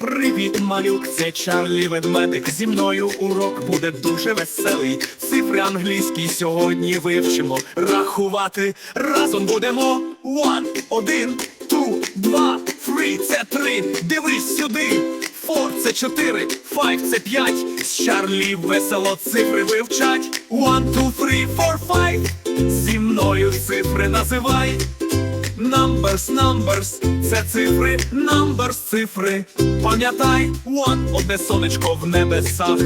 Привіт, малюк, це Чарлі ведмедик. Зі мною урок буде дуже веселий. Цифри англійські сьогодні вивчимо. Рахувати разом будемо. One, один, two, два, three, це три. Дивись сюди. Four – це чотири, five – це п'ять. З Чарлі весело цифри вивчать. One, two, three, four, five. Зі мною цифри називай. Numbers, numbers, це цифри, numbers, цифри. Пам'ятай, one, одне сонечко в небесах,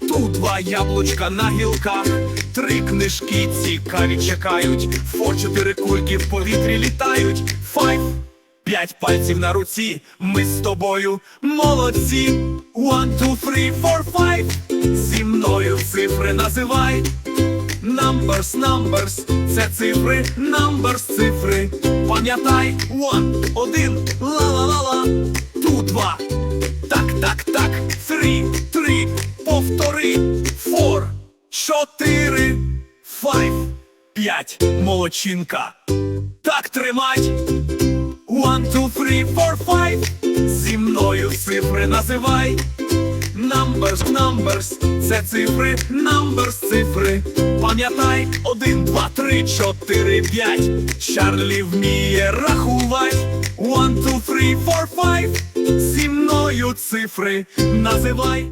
тут два яблучка на гілках, три книжки цікаві чекають, four, чотири кульки в повітрі літають, five, п'ять пальців на руці, ми з тобою молодці. One, two, three, four, five, зі мною цифри називай. Numbers, numbers, це цифри, numbers. Пам'ятай, one, один, ла-ла-ла-ла, ту два. Так, так, так, three, три, повтори, four, чотири, five, п'ять, молодчинка. Так тримать. One, two, three, four, five. Зі мною цифри називай. Numbers, numbers, це цифри, numbers, цифри. Пам'ятай, один, два, три, чотири, п'ять. Чарлі вміє рахувати. One, two, three, four, five. Зі мною цифри називай.